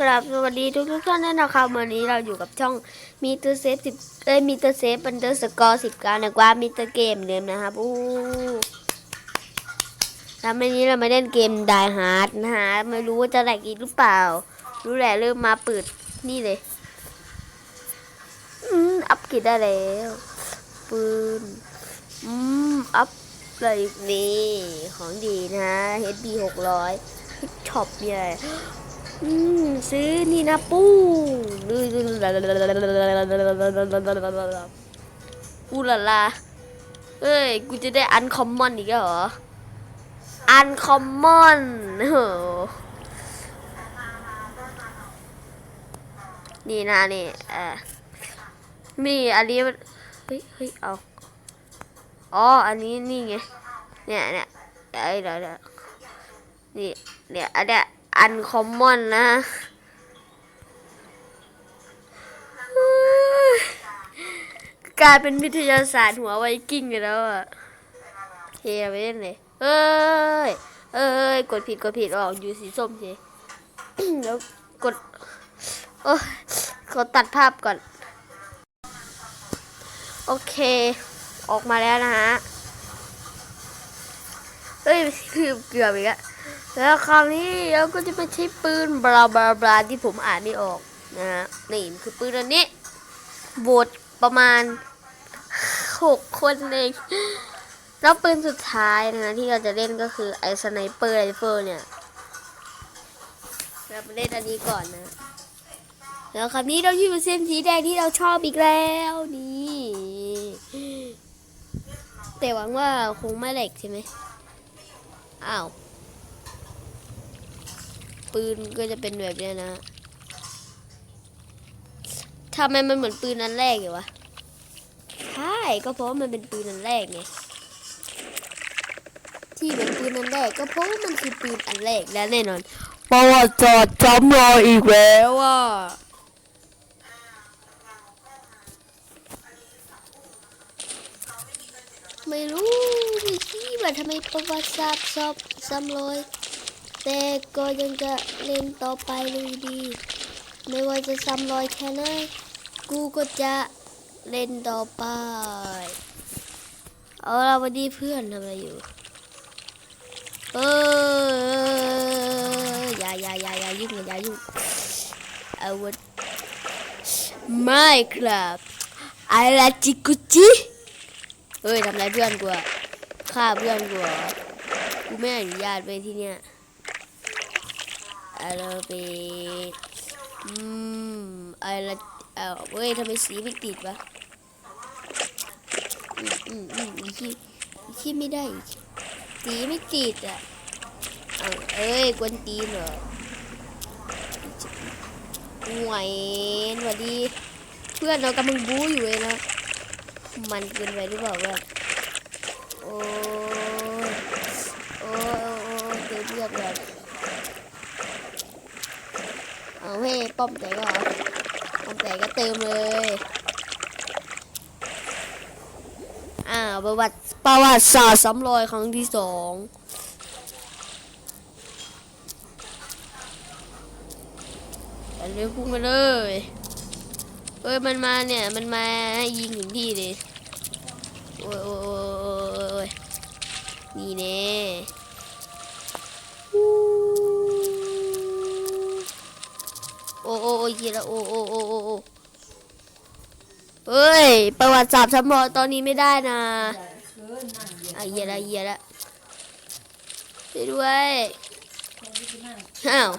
กราบสวัสดีทุกทุกท่านด้วยนะครับวันนี้เราอยู่กับช่องมีตัวเซฟสิบเอ้ยมีตัวเซฟบันเดอร์สกอร์สิบเก้านะว่ามีตัวเกมเดิมนะครับอู้แล้ววันนี้เรามาเล่นเกมไดฮาร์ดนะฮะไม่รู้ว่าจะแหลกอีกหรือเปล่า รู้แหละเริ่มมาเปิดนี่เลยอืมอัพกิดได้แล้วปืนอืมอัพอะไรนี่ของดีนะ HB หกร้อยช็อปใหญ่ อืมซื้อนี่นะปูอูลาลาเอ้ย กูจะได้อันคอมมอนอีกแล้วเหรอ อันคอมมอนโหนี่นะนี่เอ่อนี่อันนี้เฮ้ยเฮ้ยเอา อ๋อ อันนี้นี่ไง เนี่ยเนี่ยไอ้เดี๋ยวเดี๋ยวนี่ เนี่ย อันเนี้ย อันคอมมอนนะกลายเป็นวิทยาศาสตร์หัวไวกิ้งไปแล้วอะเฮียไปเล่นเลยเอ้ย เอ้ย กดผิดกดผิดออกอยู่สีส้มสิแล้วกด โอ้ยขอตัดภาพก่อน โอเค ออกมาแล้วนะฮะเฮ้ย คือเกือบอีกอะ แล้วคราวนี้เราก็จะไปใช้ปืนบลาบลาบลาที่ผมอ่านไม่ออกนะฮะนี่มันคือปืนอันนี้โหวตประมาณหกคนเองแล้วปืนสุดท้ายนะที่เราจะเล่นก็คือไอสไนเปอร์ไรเฟิลเนี่ยเราไปเล่นอันนี้ก่อนนะ แล้วคราวนี้เราอยู่เส้นสีแดงที่เราชอบอีกแล้วนี่แต่หวังว่าคงไม่เหล็กใช่ไหมอ้าว ปืนก็จะเป็นแบบเนี้ยนะทำไมมันเหมือนปืนอันแรกอยู่วะ ใช่ ก็เพราะมันเป็นปืนอันแรกไง ที่เหมือนปืนอันแรกก็เพราะมันคือปืนอันแรกและแน่นอนประวัติศาสตร์จำรออีกแล้วอะไม่รู้ไม่คิดว่าทำไมประวัติศาสตร์ชอบซ้ำรอย แต่ก็ยังจะเล่นต่อไปเลยดี ไม่ว่าจะซ้ำรอยแค่ไหนกูก็จะเล่นต่อไป เอาละวันนี้เพื่อนทำอะไรอยู่ เอออย่าอย่าอย่าอย่ายุ่งอย่ายุ่งเอาวันไม่ครับอะไรจิกุจิเฮ้ยทำไรเพื่อนกูฆ่าเพื่อนกูกูไม่อนุญาตไปที่เนี้ย อะไรไปอืมอะไรเอาเว้ยทำไมสีไม่ติดวะอืมอืมอืมอีกที่อีกที่ไม่ได้อีกสีไม่ติดอะ เอาเอ้ยกวนตีนเหรอห่วยสวัสดี เพื่อนเรากำลังบู๊อยู่เลยนะ มันเกินไปหรือเปล่าว่าโอ้ยโอ้ยโอ้ยเดือดเลือดแบบเอาเฮ้ย ป้อมแต่ก็เอป้อมแต่ก็เติมเลย อ่าประวัติประวัติศาสตร์ซ้ำรอยครั้งที่สองไปเร็วพุ่งไปเลยเอ้ยมันมาเนี่ยมันมาให้ยิงถึงที่เลยโอ้ยโอ้ยโอ้ยโอ้ยโอ้ยนี่แน่ ยเหี้ยแล้วโอ้โอ้โอ้โอ้โอเฮ้ย ประวัติศาสตร์สำรองตอนนี้ไม่ได้นะอะเหี้ยละเหี้ยละช่วยด้วยอ้าว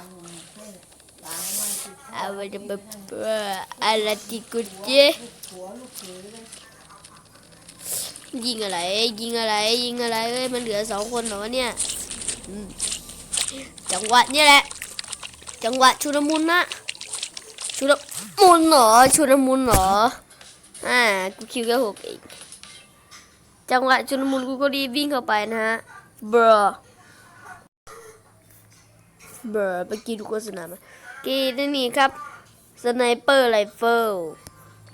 เอาไปจะไปเพื่อะไรติกุจิยิงอะไร ยิงอะไร ยิงอะไรเอ้ยมันเหลือสองคนเหรอวะเนี่ยจังหวะเนี่ยแหละ จังหวะชุลมุนนะ ชุลมุนเหรอชุลมุนเหรออ่ากูคิวแค่หกเองจังหวะชุลมุนกูก็รีบวิ่งเข้าไปนะฮะเบรอเบอรอไปกินโฆษณามากีนี่นี่ครับสไนเปอร์ไรเฟิล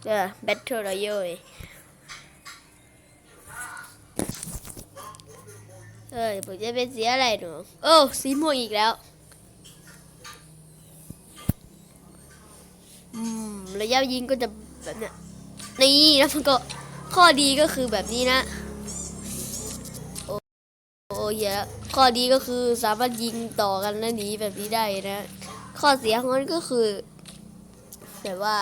เจ้าแบทเทิลรอยัลเอ้ยผมจะเป็นสีอะไรหนูโอ้สีม่วงอีกแล้ว อืมระยะยิงก็จะแบบเนี้ยนี่แล้วมันก็ข้อดีก็คือแบบนี้นะ โอ้โอ้เหี้ยข้อดีก็คือสามารถยิงต่อกันแล้วหนีแบบนี้ได้นะ ข้อเสียของมันก็คือแบบว่า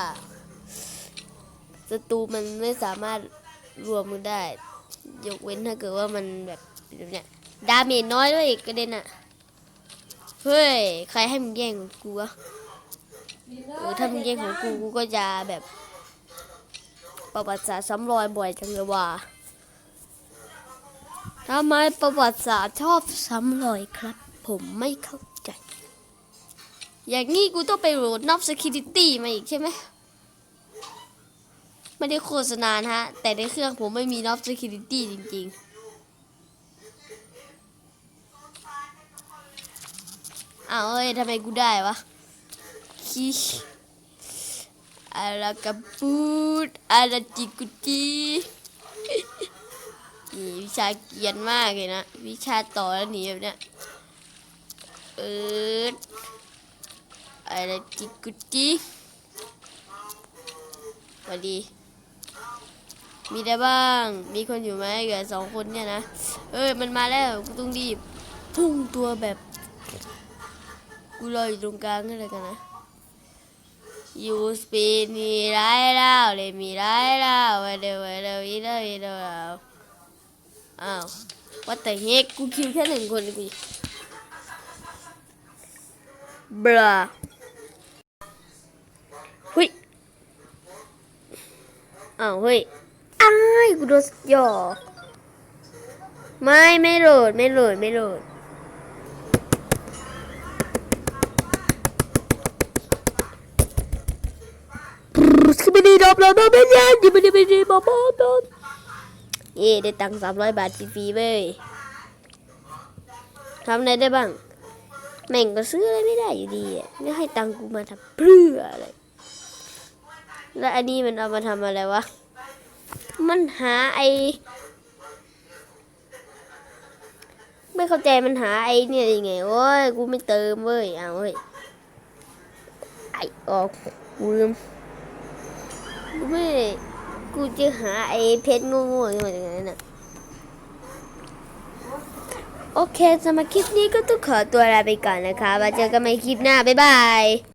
ศัตรูมันไม่สามารถรวมกันได้ ยกเว้นถ้าเกิดว่ามันแบบแบบเนี้ยดาเมจน้อยด้วยอีกกระเด็นอะเฮ้ย ใครให้มึงแย่งของกูวะ เออถ้ามึงแย่งของกูกูก็จะแบบประวัติศาสตร์ซ้ำรอยบ่อยจังเลยว่าทำไมประวัติศาสตร์ชอบซ้ำรอยครับ ผมไม่เข้าใจ อย่างนี้กูต้องไปโหลดนอบ security มาอีกใช่ไหมไม่ได้โฆษณานฮะ แต่ในเครื่องผมไม่มีนอบ security จริงๆ อ้าวเอ้ยทำไมกูได้วะ คีอาลากาปูดอาลาจิกุจินี่วิชาเกียนมากเลยนะ วิชาต่อแล้วหนีแบบเนี้ยเอออาลาจิกุจิสวัสดี มีได้บ้าง มีคนอยู่ไหมเหลือสองคนเนี่ยนะ เอ้ย มันมาแล้วกูต้องรีบ พุ่งตัวแบบ กูรออยู่ตรงกลางนั่นเลยกันนะ You spin me right out, let me right out, Whatever, whatever, whether whether อ้าว what the heck กูคิวแค่หนึ่งคนกูบลาเฮ้ยอ้าวเฮ้ยอ้ายกูโดนหยอกไม่ไม่โหลดไม่โหลดไม่โหลด สกิบดีดอบเราโดนไม่ยันยิบดีบดีบอบอบอบเย่ได้ตังค์สามร้อยบาทฟรีๆเว้ยทำอะไรได้บ้าง แม่งก็ซื้ออะไรไม่ได้อยู่ดีอะไม่ให้ตังค์กูมาทำเพื่ออะไร แล้วอันนี้มันเอามาทำอะไรวะ มันหาไอไม่เข้าใจมันหาไอเนี่ยยังไงโอ้ย กูไม่เติมเว้ย เอาเว้ย ไอออกกูลืม ไม่กูจะหาไอ้เพชรงงๆนี่มาจากไหนน่ะโอเคสำหรับคลิปนี้ก็ต้องขอตัวลาไปก่อนนะคะมาเจอกันใหม่คลิปหน้า บ๊ายบาย